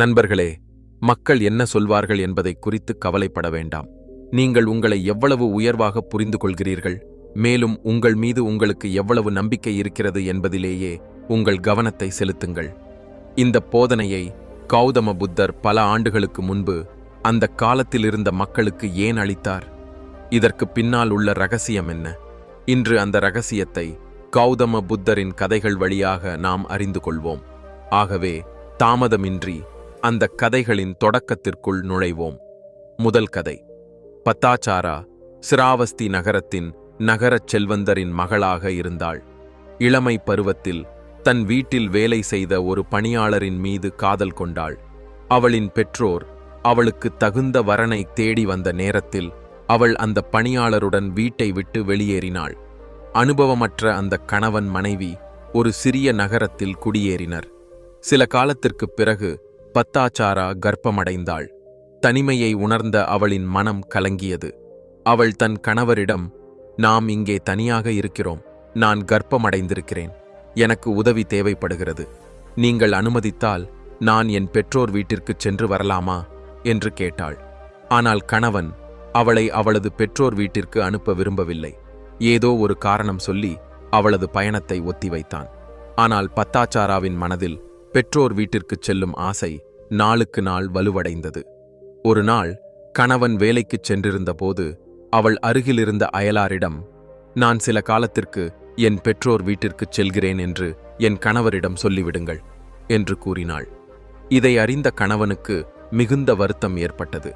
நண்பர்களே மக்கள் என்ன சொல்வார்கள் என்பதை குறித்து கவலைப்பட வேண்டாம். நீங்கள் உங்களை எவ்வளவு உயர்வாக புரிந்து கொள்கிறீர்கள் மேலும் உங்கள் மீது உங்களுக்கு எவ்வளவு நம்பிக்கை இருக்கிறது என்பதிலேயே உங்கள் கவனத்தை செலுத்துங்கள். இந்த போதனையை கௌதம புத்தர் பல ஆண்டுகளுக்கு முன்பு அந்த காலத்தில் இருந்த மக்களுக்கு ஏன் அளித்தார்? இதற்கு பின்னால் உள்ள ரகசியம் என்ன? இன்று அந்த ரகசியத்தை கௌதம புத்தரின் கதைகள் வழியாக நாம் அறிந்து கொள்வோம். ஆகவே தாமதமின்றி அந்த கதைகளின் தொடக்கத்திற்குள் நுழைவோம். முதல் கதை. பத்தாச்சாரா சிராவஸ்தி நகரத்தின் நகரச் செல்வந்தரின் மகளாக இருந்தாள். இளமை பருவத்தில் தன் வீட்டில் வேலை செய்த ஒரு பணியாளரின் மீது காதல் கொண்டாள். அவளின் பெற்றோர் அவளுக்கு தகுந்த வரனை தேடி வந்த நேரத்தில் அவள் அந்த பணியாளருடன் வீட்டை விட்டு வெளியேறினாள். அனுபவமற்ற அந்த கணவன் மனைவி ஒரு சிறிய நகரத்தில் குடியேறினர். சில காலத்திற்குப் பிறகு பத்தாச்சாரா கர்ப்பமடைந்தாள். தனிமையை உணர்ந்த அவளின் மனம் கலங்கியது. அவள் தன் கணவரிடம் நாம் இங்கே தனியாக இருக்கிறோம். நான் கர்ப்பமடைந்திருக்கிறேன். எனக்கு உதவி தேவைப்படுகிறது. நீங்கள் அனுமதித்தால் நான் என் பெற்றோர் வீட்டிற்குச் சென்று வரலாமா? என்று கேட்டாள். ஆனால் கணவன் அவளை அவளது பெற்றோர் வீட்டிற்கு அனுப்ப விரும்பவில்லை. ஏதோ ஒரு காரணம் சொல்லி அவளது பயணத்தை ஒத்திவைத்தான். ஆனால் பத்தாச்சாராவின் மனதில் பெற்றோர் வீட்டிற்குச் செல்லும் ஆசை நாளுக்கு நாள் வலுவடைந்தது. ஒரு நாள் கணவன் வேலைக்குச் சென்றிருந்தபோது அவள் அருகிலிருந்த அயலாரிடம் நான் சில காலத்திற்கு என் பெற்றோர் வீட்டிற்குச் செல்கிறேன் என்று என் கணவரிடம் சொல்லிவிடுங்கள் என்று கூறினாள். இதை அறிந்த கணவனுக்கு மிகுந்த வருத்தம் ஏற்பட்டது.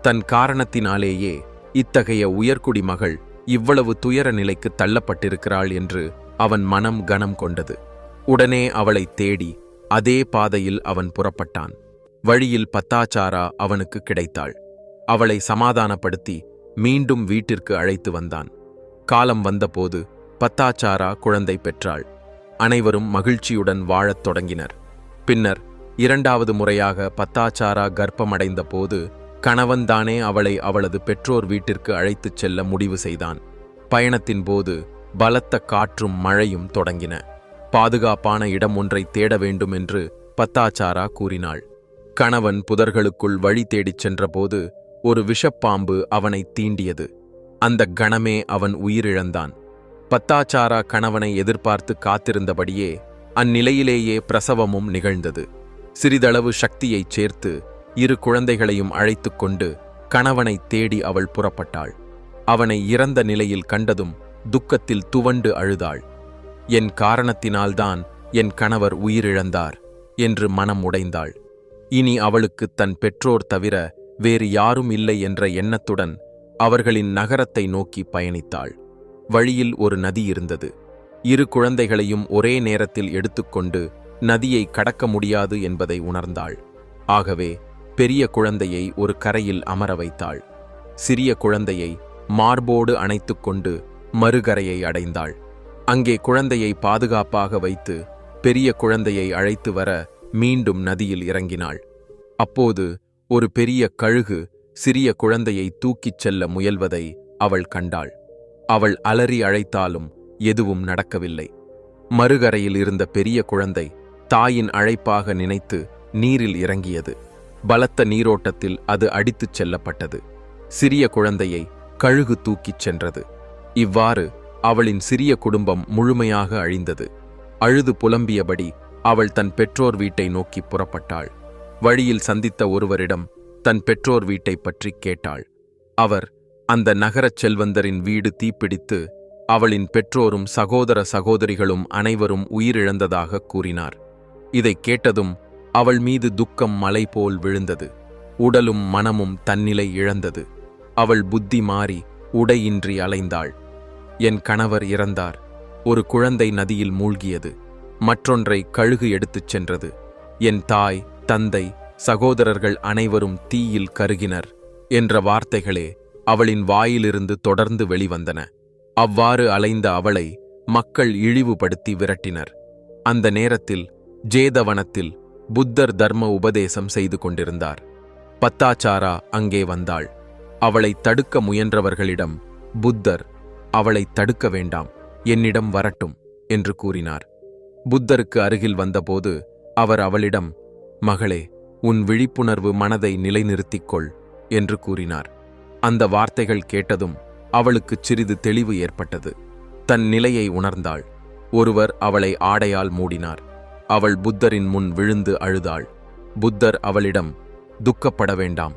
தன் காரணத்தினாலேயே இத்தகைய உயர்குடி மகள் இவ்வளவு துயர நிலைக்கு தள்ளப்பட்டிருக்கிறாள் என்று அவன் மனம் கனம் கொண்டது. உடனே அவளை தேடி அதே பாதையில் அவன் புறப்பட்டான். வழியில் பத்தாச்சாரா அவனுக்கு கிடைத்தாள். அவளை சமாதானப்படுத்தி மீண்டும் வீட்டிற்கு அழைத்து வந்தான். காலம் வந்தபோது பத்தாச்சாரா குழந்தை பெற்றாள். அனைவரும் மகிழ்ச்சியுடன் வாழத் தொடங்கினர். பின்னர் இரண்டாவது முறையாக பத்தாச்சாரா கர்ப்பமடைந்த போது கணவன்தானே அவளை அவளது பெற்றோர் வீட்டிற்கு அழைத்துச் செல்ல முடிவு செய்தான். பயணத்தின் போது பலத்த காற்றும் மழையும் தொடங்கின. பாதுகாப்பான இடம் ஒன்றை தேட வேண்டும் என்று பத்தாச்சாரா கூறினாள். கணவன் புதர்களுக்குள் வழி தேடிச் சென்றபோது ஒரு விஷப்பாம்பு அவனை தீண்டியது. அந்த கணமே அவன் உயிரிழந்தான். பத்தாச்சாரா கணவனை எதிர்பார்த்து காத்திருந்தபடியே அந்நிலையிலேயே பிரசவமும் நிகழ்ந்தது. சிறிதளவு சக்தியைச் சேர்த்து இரு குழந்தைகளையும் அழைத்துக் கொண்டு கணவனை தேடி அவள் புறப்பட்டாள். அவனை இறந்த நிலையில் கண்டதும் துக்கத்தில் துவண்டு அழுதாள். என் காரணத்தினால்தான் என் கணவர் உயிரிழந்தார் என்று மனம் உடைந்தாள். இனி அவளுக்கு தன் பெற்றோர் தவிர வேறு யாரும் இல்லை என்ற எண்ணத்துடன் அவர்களின் நகரத்தை நோக்கி பயணித்தாள். வழியில் ஒரு நதி இருந்தது. இரு குழந்தைகளையும் ஒரே நேரத்தில் எடுத்துக்கொண்டு நதியை கடக்க முடியாது என்பதை உணர்ந்தாள். ஆகவே பெரிய குழந்தையை ஒரு கரையில் அமர வைத்தாள். சிறிய குழந்தையை மார்போடு அணைத்துக்கொண்டு மறுகரையை அடைந்தாள். அங்கே குழந்தையை பாதுகாப்பாக வைத்து பெரிய குழந்தையை அழைத்து வர மீண்டும் நதியில் இறங்கினாள். அப்போது ஒரு பெரிய கழுகு சிறிய குழந்தையை தூக்கிச் செல்ல முயல்வதை அவள் கண்டாள். அவள் அலறி அழைத்தாலும் எதுவும் நடக்கவில்லை. மறுகரையில் இருந்த பெரிய குழந்தை தாயின் அழைப்பாக நினைத்து நீரில் இறங்கியது. பலத்த நீரோட்டத்தில் அது அடித்துச் செல்லப்பட்டது. சிறிய குழந்தையை கழுகு தூக்கிச் சென்றது. இவ்வாறு அவளின் சிறிய குடும்பம் முழுமையாக அழிந்தது. அழுது புலம்பியபடி அவள் தன் பெற்றோர் வீட்டை நோக்கி புறப்பட்டாள். வழியில் சந்தித்த ஒருவரிடம் தன் பெற்றோர் வீட்டை பற்றி கேட்டாள். அவர் அந்த நகரச் செல்வந்தரின் வீடு தீப்பிடித்து அவளின் பெற்றோரும் சகோதர சகோதரிகளும் அனைவரும் உயிரிழந்ததாக கூறினார். இதைக் கேட்டதும் அவள் மீது துக்கம் மலை போல் விழுந்தது. உடலும் மனமும் தன்னிலை இழந்தது. அவள் புத்தி மாறி உடையின்றி அலைந்தாள். என் கணவர் இறந்தார். ஒரு குழந்தை நதியில் மூழ்கியது. மற்றொன்றை கழுகு எடுத்துச் சென்றது. என் தாய் தந்தை சகோதரர்கள் அனைவரும் தீயில் கருகினர் என்ற வார்த்தைகளே அவளின் வாயிலிருந்து தொடர்ந்து வெளிவந்தன. அவ்வாறு அலைந்த அவளை மக்கள் இழிவுபடுத்தி விரட்டினர். அந்த நேரத்தில் ஜேதவனத்தில் புத்தர் தர்ம உபதேசம் செய்து கொண்டிருந்தார். பத்தாச்சாரா அங்கே வந்தாள். அவளை தடுக்க முயன்றவர்களிடம் புத்தர் அவளை தடுக்க வேண்டாம் என்னிடம் வரட்டும் என்று கூறினார். புத்தருக்கு அருகில் வந்தபோது அவர் அவளிடம் மகளே உன் விழிப்புணர்வு மனதை நிலைநிறுத்திக்கொள் என்று கூறினார். அந்த வார்த்தைகள் கேட்டதும் அவளுக்குச் சிறிது தெளிவு ஏற்பட்டது. தன் நிலையை உணர்ந்தாள். ஒருவர் அவளை ஆடையால் மூடினார். அவள் புத்தரின் முன் விழுந்து அழுதாள். புத்தர் அவளிடம் துக்கப்பட வேண்டாம்.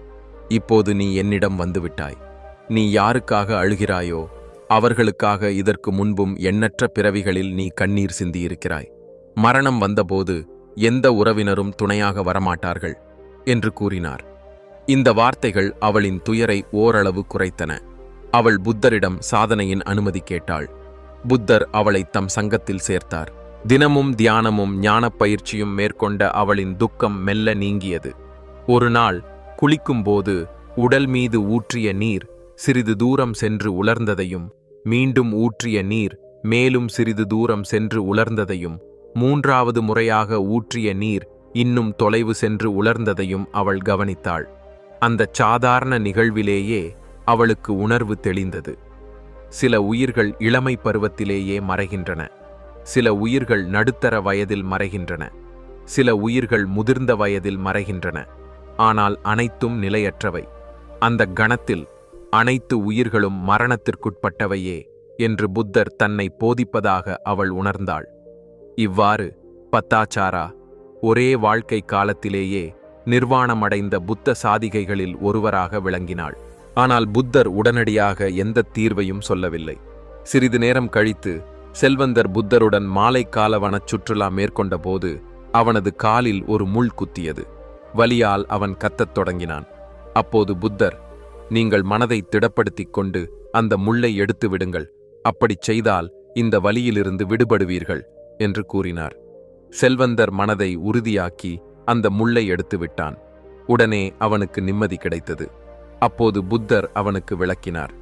இப்போது நீ என்னிடம் வந்துவிட்டாய். நீ யாருக்காக அழுகிறாயோ அவர்களுக்காக இதற்கு முன்பும் எண்ணற்ற பிறவிகளில் நீ கண்ணீர் சிந்தியிருக்கிறாய். மரணம் வந்தபோது எந்த உறவினரும் துணையாக வரமாட்டார்கள் என்று கூறினார். இந்த வார்த்தைகள் அவளின் துயரை ஓரளவு குறைத்தன. அவள் புத்தரிடம் சாதனையின் அனுமதி கேட்டாள். புத்தர் அவளை தம் சங்கத்தில் சேர்த்தார். தினமும் தியானமும் ஞானப் பயிற்சியும் மேற்கொண்ட அவளின் துக்கம் மெல்ல நீங்கியது. ஒரு நாள் குளிக்கும்போது உடல் மீது ஊற்றிய நீர் சிறிது தூரம் சென்று உலர்ந்ததையும் மீண்டும் ஊற்றிய நீர் மேலும் சிறிது தூரம் சென்று உலர்ந்ததையும் மூன்றாவது முறையாக ஊற்றிய நீர் இன்னும் தொலைவு சென்று உலர்ந்ததையும் அவள் கவனித்தாள். அந்த சாதாரண நிகழ்விலேயே அவளுக்கு உணர்வு தெளிந்தது. சில உயிர்கள் இளமை பருவத்திலேயே மறைகின்றன. சில உயிர்கள் நடுத்தர வயதில் மறைகின்றன. சில உயிர்கள் முதிர்ந்த வயதில் மறைகின்றன. ஆனால் அனைத்தும் நிலையற்றவை. அந்த கணத்தில் அனைத்து உயிர்களும் மரணத்திற்குட்பட்டவையே என்று புத்தர் தன்னை போதிப்பதாக அவள் உணர்ந்தாள். இவ்வாறு பத்தாச்சாரா ஒரே வாழ்க்கை காலத்திலேயே நிர்வாணமடைந்த புத்த சாதிகைகளில் ஒருவராக விளங்கினாள். ஆனால் புத்தர் உடனடியாக எந்த தீர்வையும் சொல்லவில்லை. சிறிது நேரம் கழித்து செல்வந்தர் புத்தருடன் மாலை காலவனச் சுற்றுலா மேற்கொண்டபோது அவனது காலில் ஒரு முள் குத்தியது. வலியால் அவன் கத்தத் தொடங்கினான். அப்போது புத்தர் நீங்கள் மனதை திடப்படுத்திக் கொண்டு அந்த முள்ளை எடுத்து விடுங்கள். அப்படிச் செய்தால் இந்த வலியிலிருந்து விடுபடுவீர்கள் என்று கூறினார். செல்வந்தர் மனதை உறுதியாக்கி அந்த முள்ளை எடுத்து விட்டான். உடனே அவனுக்கு நிம்மதி கிடைத்தது. அப்போது புத்தர் அவனுக்கு விளக்கினார்.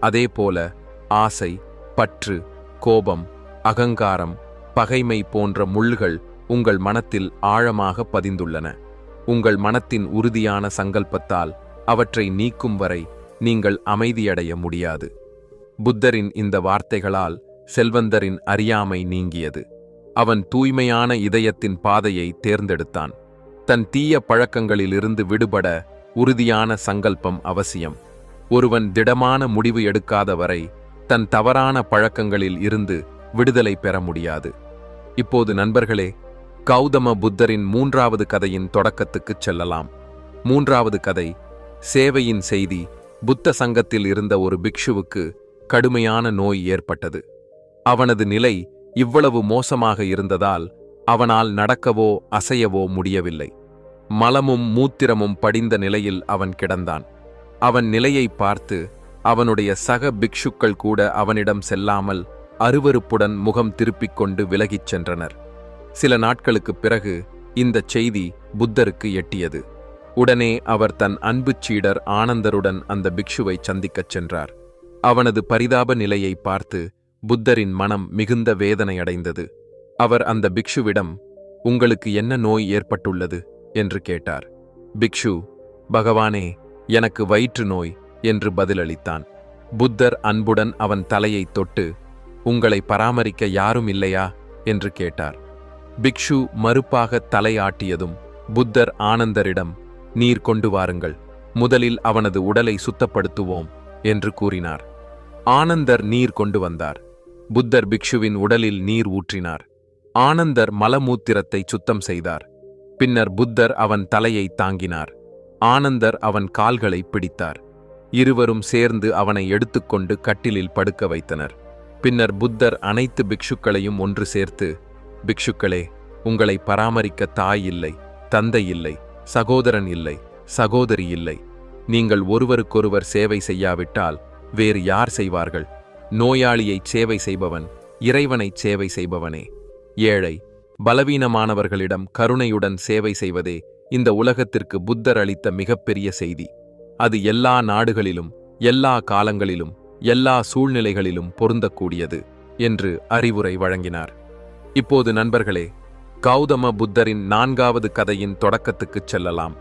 அதேபோல ஆசை பற்று கோபம் அகங்காரம் பகைமை போன்ற முள்கள் உங்கள் மனத்தில் ஆழமாக பதிந்துள்ளன. உங்கள் மனத்தின் உறுதியான சங்கல்பத்தால் அவற்றை நீக்கும் வரை நீங்கள் அமைதியடைய முடியாது. புத்தரின் இந்த வார்த்தைகளால் செல்வந்தரின் அறியாமை நீங்கியது. அவன் தூய்மையான இதயத்தின் பாதையை தேர்ந்தெடுத்தான். தன் தீய பழக்கங்களிலிருந்து விடுபட உறுதியான சங்கல்பம் அவசியம். ஒருவன் திடமான முடிவு எடுக்காத வரை தன் தவறான பழக்கங்களில் இருந்து விடுதலை பெற முடியாது. இப்போது நண்பர்களே கௌதம புத்தரின் மூன்றாவது கதையின் தொடக்கத்துக்குச் செல்லலாம். மூன்றாவது கதை சேவையின் செய்தி புத்த சங்கத்தில் இருந்த ஒரு பிக்ஷுவுக்கு கடுமையான நோய் ஏற்பட்டது. அவனது நிலை இவ்வளவு மோசமாக இருந்ததால் அவனால் நடக்கவோ அசையவோ முடியவில்லை. மலமும் மூத்திரமும் படிந்த நிலையில் அவன் கிடந்தான். அவன் நிலையை பார்த்து அவனுடைய சக பிக்ஷுக்கள் கூட அவனிடம் செல்லாமல் அருவருப்புடன் முகம் திருப்பிக் கொண்டு விலகிச் சென்றனர். சில நாட்களுக்குப் பிறகு இந்தச் செய்தி புத்தருக்கு எட்டியது. உடனே அவர் தன் அன்புச் சீடர் ஆனந்தருடன் அந்த பிக்ஷுவை சந்திக்கச் சென்றார். அவனது பரிதாப நிலையை பார்த்து புத்தரின் மனம் மிகுந்த வேதனையடைந்தது அவர் அந்த பிக்ஷுவிடம் உங்களுக்கு என்ன நோய் ஏற்பட்டுள்ளது? என்று கேட்டார். பிக்ஷு பகவானே எனக்கு வயிற்று நோய் என்று பதிலளித்தான். புத்தர் அன்புடன் அவன் தலையைத் தொட்டு உங்களை பராமரிக்க யாரும் இல்லையா? என்று கேட்டார். பிக்ஷு மறுப்பாக தலையாட்டியதும் புத்தர் ஆனந்தரிடம் நீர் கொண்டு வாருங்கள். முதலில் அவனது உடலை சுத்தப்படுத்துவோம் என்று கூறினார். ஆனந்தர் நீர் கொண்டு வந்தார். புத்தர் பிக்ஷுவின் உடலில் நீர் ஊற்றினார். ஆனந்தர் மலமூத்திரத்தை சுத்தம் செய்தார். பின்னர் புத்தர் அவன் தலையை தாங்கினார். ஆனந்தர் அவன் கால்களை பிடித்தார். இருவரும் சேர்ந்து அவனை எடுத்துக்கொண்டு கட்டிலில் படுக்க வைத்தனர். பின்னர் புத்தர் அனைத்து பிக்ஷுக்களையும் ஒன்று சேர்த்து பிக்ஷுக்களே உங்களை பராமரிக்க தாய் இல்லை தந்தை இல்லை. சகோதரன் இல்லை சகோதரி இல்லை. நீங்கள் ஒருவருக்கொருவர் சேவை செய்யாவிட்டால் வேறு யார் செய்வார்கள்? நோயாளியைச் சேவை செய்பவன் இறைவனைச் சேவை செய்பவனே. ஏழை பலவீனமானவர்களிடம் கருணையுடன் சேவை செய்வதே இந்த உலகத்திற்கு புத்தர் அளித்த மிகப்பெரிய செய்தி. அது எல்லா நாடுகளிலும் எல்லா காலங்களிலும் எல்லா சூழ்நிலைகளிலும் பொருந்தக்கூடியது என்று அறிவுரை வழங்கினார். இப்போது நண்பர்களே கௌதம புத்தரின் நான்காவது கதையின் தொடக்கத்துக்குச் செல்லலாம்.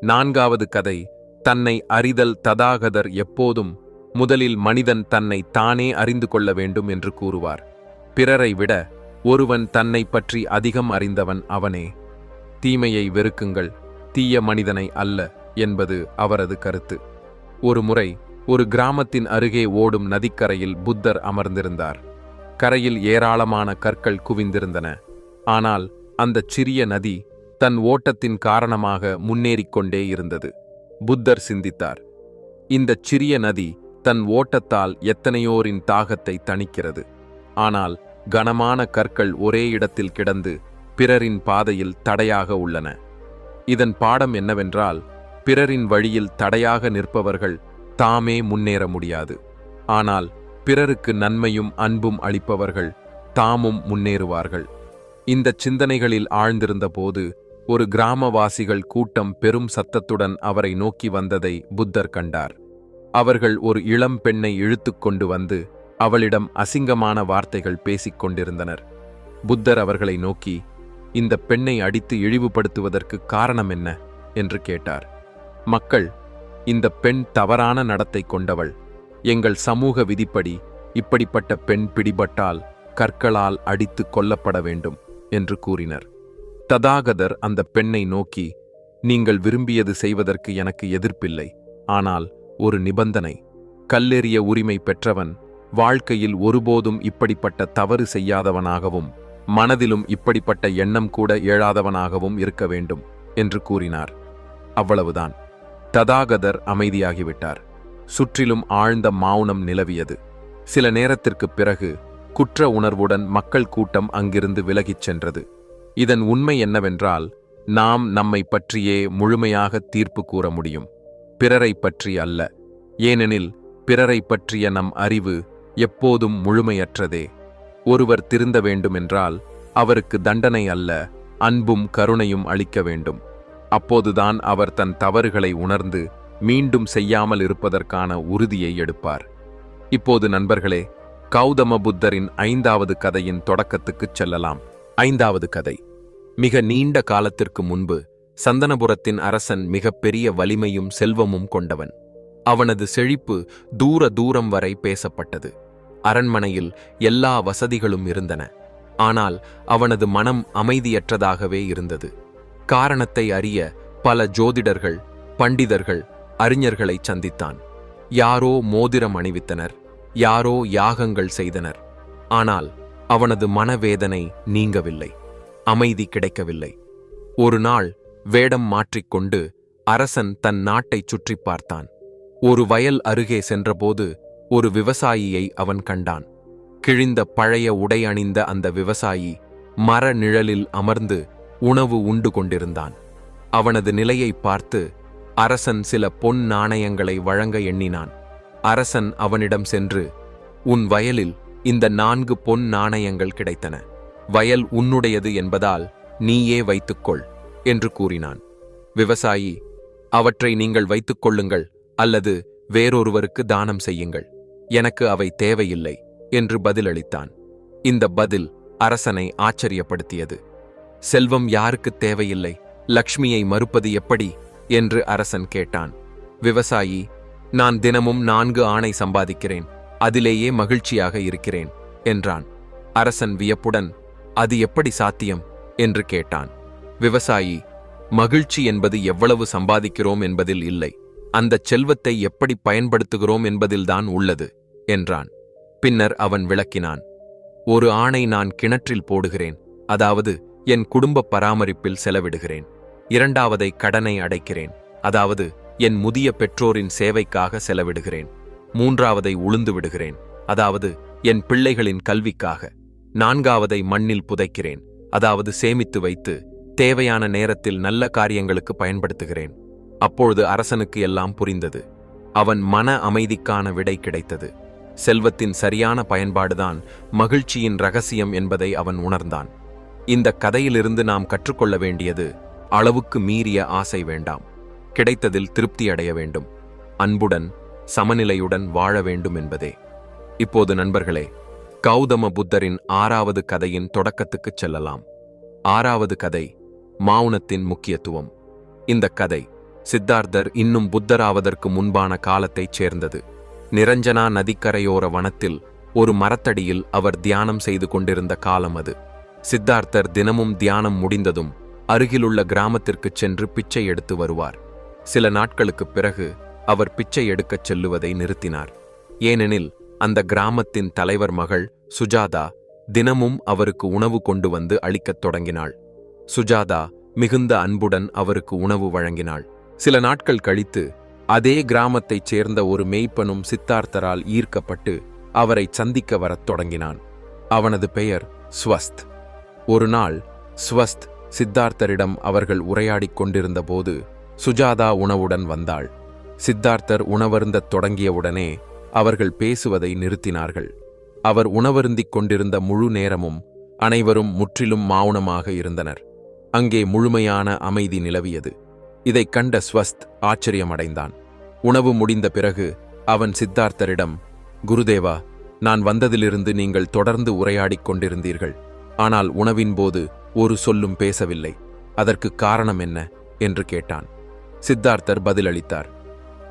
நான்காவது கதை தன்னை அறிதல் ததாகதர் எப்போதும் முதலில் மனிதன் தன்னை தானே அறிந்து கொள்ள வேண்டும் என்று கூறுவார். பிறரை விட ஒருவன் தன்னை பற்றி அதிகம் அறிந்தவன் அவனே. தீமையை வெறுக்குங்கள் தீய மனிதனை அல்ல என்பது அவரது கருத்து. ஒரு முறை ஒரு கிராமத்தின் அருகே ஓடும் நதிக்கரையில் புத்தர் அமர்ந்திருந்தார். கரையில் ஏராளமான கற்கள் குவிந்திருந்தன. ஆனால் அந்தச் சிறிய நதி தன் ஓட்டத்தின் காரணமாக முன்னேறிக்கொண்டே இருந்தது. புத்தர் சிந்தித்தார் இந்தச் சிறிய நதி தன் ஓட்டத்தால் எத்தனையோரின் தாகத்தை தணிக்கிறது. ஆனால் கனமான கற்கள் ஒரே இடத்தில் கிடந்து பிறரின் பாதையில் தடையாக உள்ளன. இதன் பாடம் என்னவென்றால் பிறரின் வழியில் தடையாக நிற்பவர்கள் தாமே முன்னேற முடியாது. ஆனால் பிறருக்கு நன்மையும் அன்பும் அளிப்பவர்கள் தாமும் முன்னேறுவார்கள். இந்த சிந்தனைகளில் ஆழ்ந்திருந்த போது ஒரு கிராமவாசிகள் கூட்டம் பெரும் சத்தத்துடன் அவரை நோக்கி வந்ததை புத்தர் கண்டார். அவர்கள் ஒரு இளம் பெண்ணை இழுத்துக்கொண்டு வந்து அவளிடம் அசிங்கமான வார்த்தைகள் பேசிக் கொண்டிருந்தனர். புத்தர் அவர்களை நோக்கி இந்த பெண்ணை அடித்து இழிவுபடுத்துவதற்கு காரணம் என்ன? என்று கேட்டார். மக்கள் இந்த பெண் தவறான நடத்தை கொண்டவள். எங்கள் சமூக விதிப்படி இப்படிப்பட்ட பெண் பிடிபட்டால் கற்களால் அடித்து கொல்லப்பட வேண்டும். என்று கூறினர். ததாகதர் அந்த பெண்ணை நோக்கி நீங்கள் விரும்பியது செய்வதற்கு எனக்கு எதிர்ப்பில்லை. ஆனால் ஒரு நிபந்தனை. கல்லெறிய உரிமை பெற்றவன் வாழ்க்கையில் ஒருபோதும் இப்படிப்பட்ட தவறு செய்யாதவனாகவும் மனதிலும் இப்படிப்பட்ட எண்ணம் கூட எழாதவனாகவும் இருக்க வேண்டும் என்று கூறினார். அவ்வளவுதான். ததாகதர் அமைதியாகிவிட்டார். சுற்றிலும் ஆழ்ந்த மௌனம் நிலவியது. சில நேரத்திற்குப் பிறகு குற்ற உணர்வுடன் மக்கள் கூட்டம் அங்கிருந்து விலகிச் சென்றது. இதன் உண்மை என்னவென்றால் நாம் நம்மை பற்றியே முழுமையாக தீர்ப்பு கூற முடியும். பிறரை பற்றி அல்ல. ஏனெனில் பிறரை பற்றிய நம் அறிவு எப்போதும் முழுமையற்றதே. ஒருவர் திருந்த வேண்டுமென்றால் அவருக்கு தண்டனை அல்ல அன்பும் கருணையும் அளிக்க வேண்டும். அப்போதுதான் அவர் தன் தவறுகளை உணர்ந்து மீண்டும் செய்யாமல் இருப்பதற்கான உறுதியை எடுப்பார். இப்போது நண்பர்களே கௌதம புத்தரின் ஐந்தாவது கதையின் தொடக்கத்துக்குச் செல்லலாம். ஐந்தாவது கதை. மிக நீண்ட காலத்திற்கு முன்பு சந்தனபுரத்தின் அரசன் மிகப்பெரிய வலிமையும் செல்வமும் கொண்டவன். அவனது செழிப்பு தூர தூரம் வரை பேசப்பட்டது. அரண்மனையில் எல்லா வசதிகளும் இருந்தன. ஆனால் அவனது மனம் அமைதியற்றதாகவே இருந்தது. காரணத்தை அறிய பல ஜோதிடர்கள் பண்டிதர்கள் அறிஞர்களை சந்தித்தான். யாரோ மோதிரம் அணிவித்தனர். யாரோ யாகங்கள் செய்தனர். ஆனால் அவனது மனவேதனை நீங்கவில்லை அமைதி கிடைக்கவில்லை. ஒரு நாள் வேடம் மாற்றிக்கொண்டு அரசன் தன் நாட்டைச் சுற்றிப் பார்த்தான். ஒரு வயல் அருகே சென்றபோது ஒரு விவசாயியை அவன் கண்டான். கிழிந்த பழைய உடை அணிந்த அந்த விவசாயி மர நிழலில் அமர்ந்து உணவு உண்டு கொண்டிருந்தான். அவனது நிலையை பார்த்து அரசன் சில பொன் நாணயங்களை வழங்க எண்ணினான். அரசன் அவனிடம் சென்று உன் வயலில் இந்த நான்கு பொன் நாணயங்கள் கிடைத்தன. வயல் உன்னுடையது என்பதால் நீயே வைத்துக்கொள் என்று கூறினான். விவசாயி அவற்றை நீங்கள் வைத்துக் கொள்ளுங்கள் அல்லது வேறொருவருக்கு தானம் செய்யுங்கள். எனக்கு அவை தேவையில்லை என்று பதிலளித்தான். இந்த பதில் அரசனை ஆச்சரியப்படுத்தியது. செல்வம் யாருக்கு தேவையில்லை? லக்ஷ்மியை மறுப்பது எப்படி? என்று அரசன் கேட்டான். விவசாயி நான் தினமும் நான்கு ஆணை சம்பாதிக்கிறேன் அதிலேயே மகிழ்ச்சியாக இருக்கிறேன் என்றான். அரசன் வியப்புடன் அது எப்படி சாத்தியம்? என்று கேட்டான். விவசாயி மகிழ்ச்சி என்பது எவ்வளவு சம்பாதிக்கிறோம் என்பதில் இல்லை. அந்தச் செல்வத்தை எப்படி பயன்படுத்துகிறோம் என்பதில்தான் உள்ளது என்றான். பின்னர் அவன் விளக்கினான். ஒரு ஆணை நான் கிணற்றில் போடுகிறேன் அதாவது என் குடும்ப பராமரிப்பில் செலவிடுகிறேன். இரண்டாவதை கடனை அடைக்கிறேன் அதாவது என் முதிய பெற்றோரின் சேவைக்காக செலவிடுகிறேன். மூன்றாவதை உளுந்து விடுகிறேன். அதாவது என் பிள்ளைகளின் கல்விக்காக. நான்காவதை மண்ணில் புதைக்கிறேன். அதாவது சேமித்து வைத்து தேவையான நேரத்தில் நல்ல காரியங்களுக்கு பயன்படுத்துகிறேன். அப்பொழுது அரசனுக்கு எல்லாம் புரிந்தது. அவன் மன அமைதிக்கான விடை கிடைத்தது. செல்வத்தின் சரியான பயன்பாடுதான் மகிழ்ச்சியின் ரகசியம் என்பதை அவன் உணர்ந்தான். இந்த கதையிலிருந்து நாம் கற்றுக்கொள்ள வேண்டியது அளவுக்கு மீறிய ஆசை வேண்டாம். கிடைத்ததில் திருப்தி அடைய வேண்டும். அன்புடன் சமநிலையுடன் வாழ வேண்டும் என்பதே. இப்போது நண்பர்களே கௌதம புத்தரின் ஆறாவது கதையின் தொடக்கத்துக்குச் செல்லலாம். ஆறாவது கதை மௌனத்தின் முக்கியத்துவம். இந்த கதை சித்தார்த்தர் இன்னும் புத்தராவதற்கு முன்பான காலத்தைச் சேர்ந்தது. நிரஞ்சனா நதிக்கரையோர வனத்தில் ஒரு மரத்தடியில் அவர் தியானம் செய்து கொண்டிருந்த காலம் அது. சித்தார்த்தர் தினமும் தியானம் முடிந்ததும் அருகிலுள்ள கிராமத்திற்குச் சென்று பிச்சை எடுத்து வருவார். சில நாட்களுக்குப் பிறகு அவர் பிச்சை எடுக்கச் செல்லுவதை நிறுத்தினார். ஏனெனில் அந்த கிராமத்தின் தலைவர் மகள் சுஜாதா தினமும் அவருக்கு உணவு கொண்டு வந்து அளிக்கத் தொடங்கினாள். சுஜாதா மிகுந்த அன்புடன் அவருக்கு உணவு வழங்கினாள். சில நாட்கள் கழித்து அதே கிராமத்தைச் சேர்ந்த ஒரு மெய்ப்பனும் சித்தார்த்தரால் ஈர்க்கப்பட்டு அவரை சந்திக்க வரத் தொடங்கினான். அவனது பெயர் ஸ்வஸ்த். ஒரு நாள் ஸ்வஸ்த் சித்தார்த்தரிடம் அவர்கள் உரையாடிக் கொண்டிருந்தபோது சுஜாதா உணவுடன் வந்தாள். சித்தார்த்தர் உணவருந்தத் தொடங்கியவுடனே அவர்கள் பேசுவதை நிறுத்தினார்கள். அவர் உணவருந்திக் கொண்டிருந்த முழு நேரமும் அனைவரும் முற்றிலும் மௌனமாக இருந்தனர். அங்கே முழுமையான அமைதி நிலவியது. இதைக் கண்ட ஸ்வஸ்த் ஆச்சரியமடைந்தான். உணவு முடிந்த பிறகு அவன் சித்தார்த்தரிடம் குருதேவா நான் வந்ததிலிருந்து நீங்கள் தொடர்ந்து உரையாடிக் கொண்டிருந்தீர்கள். ஆனால் உணவின் போது ஒரு சொல்லும் பேசவில்லை. அதற்கு காரணம் என்ன? என்று கேட்டான். சித்தார்த்தர் பதிலளித்தார்.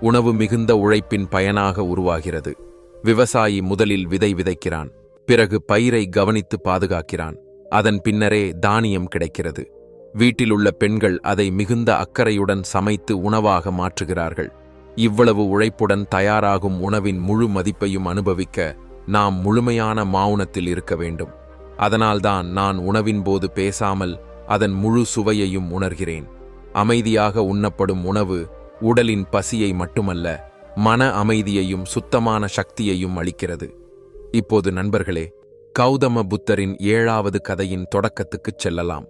உணவு மிகுந்த உழைப்பின் பயனாக உருவாகிறது. விவசாயி முதலில் விதை விதைக்கிறான். பிறகு பயிரை கவனித்து பாதுகாக்கிறான். அதன் பின்னரே தானியம் கிடைக்கிறது. வீட்டிலுள்ள பெண்கள் அதை மிகுந்த அக்கறையுடன் சமைத்து உணவாக மாற்றுகிறார்கள். இவ்வளவு உழைப்புடன் தயாராகும் உணவின் முழு மதிப்பையும் அனுபவிக்க நாம் முழுமையான மௌனத்தில் இருக்க வேண்டும். அதனால்தான் நான் உணவின் போது பேசாமல் அதன் முழு சுவையையும் உணர்கிறேன். அமைதியாக உண்ணப்படும் உணவு உடலின் பசியை மட்டுமல்ல மன அமைதியையும் சுத்தமான சக்தியையும் அளிக்கிறது. இப்போது நண்பர்களே கௌதம புத்தரின் ஏழாவது கதையின் தொடக்கத்துக்குச் செல்லலாம்.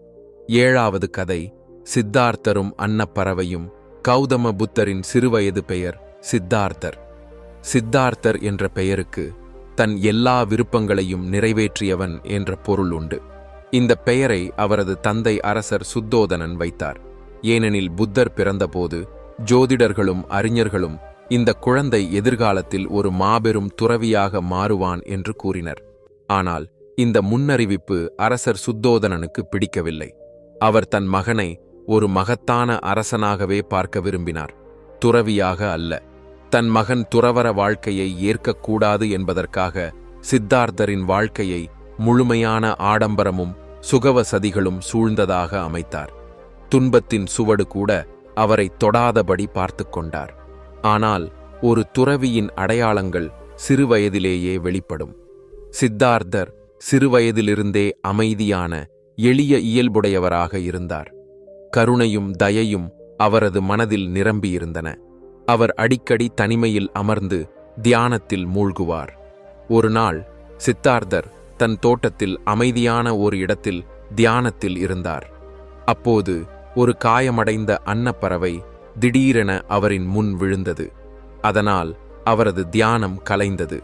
ஏழாவது கதை சித்தார்த்தரும் அன்னப்பறவையும் கௌதம புத்தரின் சிறுவயது பெயர் சித்தார்த்தர். சித்தார்த்தர் என்ற பெயருக்கு தன் எல்லா விருப்பங்களையும் நிறைவேற்றியவன் என்ற பொருள் உண்டு. இந்த பெயரை அவரது தந்தை அரசர் சுத்தோதனன் வைத்தார். ஏனெனில் புத்தர் பிறந்தபோது ஜோதிடர்களும் அறிஞர்களும் இந்த குழந்தை எதிர்காலத்தில் ஒரு மாபெரும் துறவியாக மாறுவான் என்று கூறினர். ஆனால் இந்த முன்னறிவிப்பு அரசர் சுத்தோதனனுக்கு பிடிக்கவில்லை. அவர் தன் மகனை ஒரு மகத்தான அரசனாகவே பார்க்க விரும்பினார். துறவியாக அல்ல. தன் மகன் துறவர வாழ்க்கையை ஏற்கக்கூடாது என்பதற்காக சித்தார்த்தரின் வாழ்க்கையை முழுமையான ஆடம்பரமும் சுகவசதிகளும் சூழ்ந்ததாக அமைத்தார். துன்பத்தின் சுவடு கூட அவரை தொடாதபடி பார்த்து கொண்டார். ஆனால் ஒரு துறவியின் அடையாளங்கள் சிறுவயதிலேயே வெளிப்படும். சித்தார்த்தர் சிறுவயதிலிருந்தே அமைதியான எளிய இயல்புடையவராக இருந்தார். கருணையும் தயையும் அவரது மனதில் நிரம்பியிருந்தன. அவர் அடிக்கடி தனிமையில் அமர்ந்து தியானத்தில் மூழ்குவார். ஒரு நாள் சித்தார்த்தர் தன் தோட்டத்தில் அமைதியான ஒரு இடத்தில் தியானத்தில் இருந்தார். அப்போது ஒரு காயமடைந்த அன்னப்பறவை திடீரென அவரின் முன் விழுந்தது. அதனால் அவரது தியானம் கலைந்தது.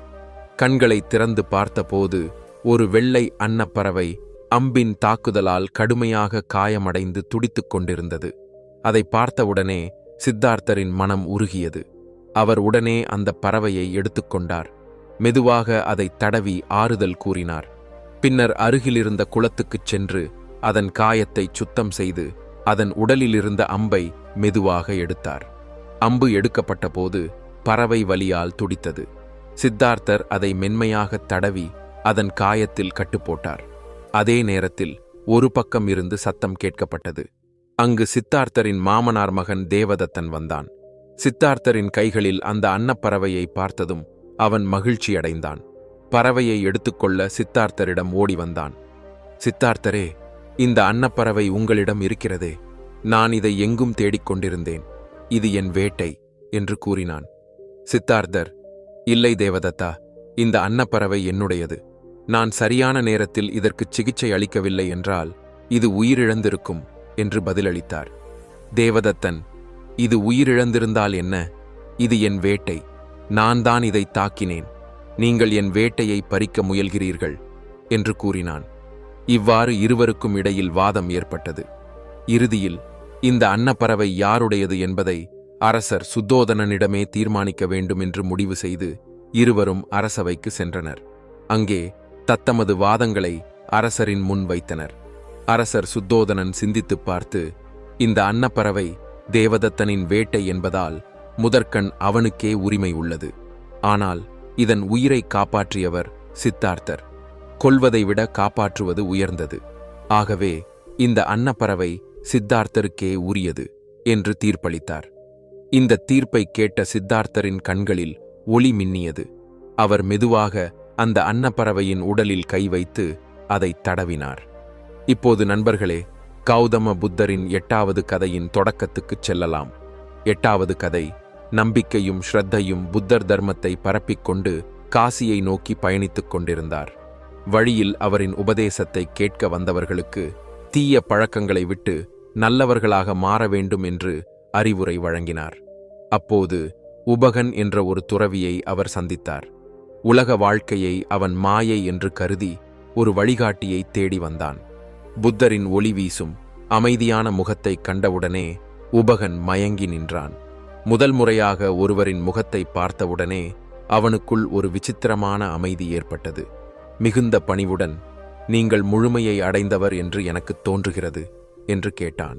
கண்களை திறந்து பார்த்தபோது ஒரு வெள்ளை அன்னப்பறவை அம்பின் தாக்குதலால் கடுமையாக காயமடைந்து துடித்துக் கொண்டிருந்தது. அதை பார்த்தவுடனே சித்தார்த்தரின் மனம் உருகியது. அவர் உடனே அந்த பறவையை எடுத்துக்கொண்டார் மெதுவாக அதை தடவி ஆறுதல் கூறினார். பின்னர் அருகிலிருந்த குளத்துக்குச் சென்று அதன் காயத்தை சுத்தம் செய்து அதன் உடலிலிருந்த அம்பை மெதுவாக எடுத்தார். அம்பு எடுக்கப்பட்ட போது பறவை வலியால் துடித்தது. சித்தார்த்தர் அதை மென்மையாக தடவி அதன் காயத்தில் கட்டுப்போட்டார். அதே நேரத்தில் ஒரு பக்கம் இருந்து சத்தம் கேட்கப்பட்டது. அங்கு சித்தார்த்தரின் மாமனார் மகன் தேவதத்தன் வந்தான். சித்தார்த்தரின் கைகளில் அந்த அன்னப்பறவையை பார்த்ததும் அவன் மகிழ்ச்சியடைந்தான். பறவையை எடுத்துக்கொள்ள சித்தார்த்தரிடம் ஓடி வந்தான். சித்தார்த்தரே இந்த அன்னப்பறவை உங்களிடம் இருக்கிறதே. நான் இதை எங்கும் தேடிக்கொண்டிருந்தேன் இது என் வேட்டை என்று கூறினான். சித்தார்த்தர் இல்லை தேவதத்தா இந்த அன்னப்பறவை என்னுடையது. நான் சரியான நேரத்தில் இதற்கு சிகிச்சை அளிக்கவில்லை என்றால் இது உயிரிழந்திருக்கும் என்று பதிலளித்தார். தேவதத்தன் இது உயிரிழந்திருந்தால் என்ன? இது என் வேட்டை. நான் தான் இதை தாக்கினேன். நீங்கள் என் வேட்டையை பறிக்க முயல்கிறீர்கள் என்று கூறினான். இவ்வாறு இருவருக்கும் இடையில் வாதம் ஏற்பட்டது. இறுதியில் இந்த அன்னப்பறவை யாருடையது என்பதை அரசர் சுத்தோதனனிடமே தீர்மானிக்க வேண்டும் என்று முடிவு செய்து இருவரும் அரசவைக்கு சென்றனர். அங்கே தத்தமது வாதங்களை அரசரின் முன் வைத்தனர். அரசர் சுத்தோதனன் சிந்தித்துப் பார்த்து இந்த அன்னப்பறவை தேவதத்தனின் வேட்டை என்பதால் முதற்கண் அவனுக்கே உரிமை உள்ளது. ஆனால் இதன் உயிரை காப்பாற்றியவர் சித்தார்த்தர். கொல்வதை விட காப்பாற்றுவது உயர்ந்தது. ஆகவே இந்த அன்னப்பறவை சித்தார்த்தருக்கே உரியது என்று தீர்ப்பளித்தார். இந்த தீர்ப்பை கேட்ட சித்தார்த்தரின் கண்களில் ஒளி மின்னியது. அவர் மெதுவாக அந்த அன்னப்பறவையின் உடலில் கை வைத்து அதை தடவினார். இப்போது நண்பர்களே கௌதம புத்தரின் எட்டாவது கதையின் தொடக்கத்துக்குச் செல்லலாம். எட்டாவது கதை நம்பிக்கையும் ஸ்ரத்தையும் புத்தர் தர்மத்தை பரப்பிக்கொண்டு காசியை நோக்கி பயணித்துக் கொண்டிருந்தார். வழியில் அவரின் உபதேசத்தை கேட்க வந்தவர்களுக்கு தீய பழக்கங்களை விட்டு நல்லவர்களாக மாற வேண்டும் என்று அறிவுரை வழங்கினார். அப்போது உபகன் என்ற ஒரு துறவியை அவர் சந்தித்தார். உலக வாழ்க்கையை அவன் மாயை என்று கருதி ஒரு வழிகாட்டியை தேடி வந்தான். புத்தரின் ஒளி வீசும் அமைதியான முகத்தை கண்டவுடனே உபகன் மயங்கி நின்றான். முதல் முறையாக ஒருவரின் முகத்தை பார்த்தவுடனே அவனுக்குள் ஒரு விசித்திரமான அமைதி ஏற்பட்டது. மிகுந்த பணிவுடன் நீங்கள் முழுமையை அடைந்தவர் என்று எனக்குத் தோன்றுகிறது என்று கேட்டான்.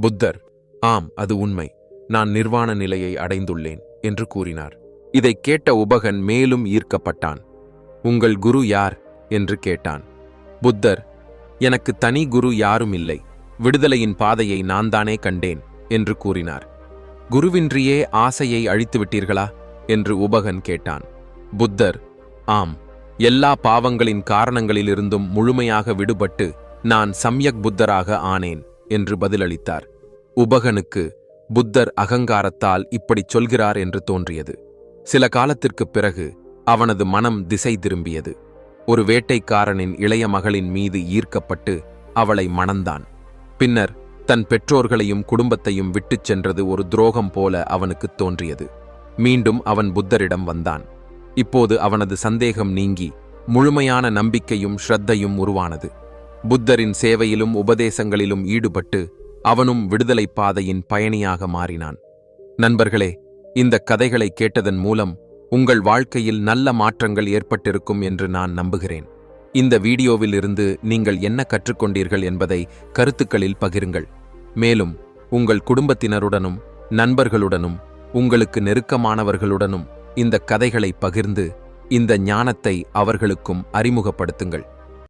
புத்தர் ஆம் அது உண்மை. நான் நிர்வாண நிலையை அடைந்துள்ளேன் என்று கூறினார். இதைக் கேட்ட உபகன் மேலும் ஈர்க்கப்பட்டான். உங்கள் குரு யார்? என்று கேட்டான். புத்தர் எனக்கு தனி குரு யாரும் இல்லை விடுதலையின் பாதையை நான் தானே கண்டேன் என்று கூறினார். குருவின்றியே ஆசையை அழித்துவிட்டீர்களா? என்று உபகன் கேட்டான். புத்தர் ஆம் எல்லா பாவங்களின் காரணங்களிலிருந்தும் முழுமையாக விடுபட்டு நான் சம்யக் புத்தராக ஆனேன் என்று பதிலளித்தார். உபகனுக்கு புத்தர் அகங்காரத்தால் இப்படிச் சொல்கிறார் என்று தோன்றியது. சில காலத்திற்குப் பிறகு அவனது மனம் திசை திரும்பியது. ஒரு வேட்டைக்காரனின் இளைய மகளின் மீது ஈர்க்கப்பட்டு அவளை மணந்தான். பின்னர் தன் பெற்றோர்களையும் குடும்பத்தையும் விட்டுச் சென்றது ஒரு துரோகம் போல அவனுக்குத் தோன்றியது. மீண்டும் அவன் புத்தரிடம் வந்தான். இப்போது அவனது சந்தேகம் நீங்கி முழுமையான நம்பிக்கையும் ஸ்ரத்தையும் உருவானது. புத்தரின் சேவையிலும் உபதேசங்களிலும் ஈடுபட்டு அவனும் விடுதலை பாதையின் பயணியாக மாறினான். நண்பர்களே இந்த கதைகளை கேட்டதன் மூலம் உங்கள் வாழ்க்கையில் நல்ல மாற்றங்கள் ஏற்பட்டிருக்கும் என்று நான் நம்புகிறேன். இந்த வீடியோவில் இருந்து நீங்கள் என்ன கற்றுக்கொண்டீர்கள் என்பதை கருத்துக்களில் பகிருங்கள். மேலும் உங்கள் குடும்பத்தினருடனும் நண்பர்களுடனும் உங்களுக்கு நெருக்கமானவர்களுடனும் இந்த கதைகளை பகிர்ந்து இந்த ஞானத்தை அவர்களுக்கும் அறிமுகப்படுத்துங்கள்.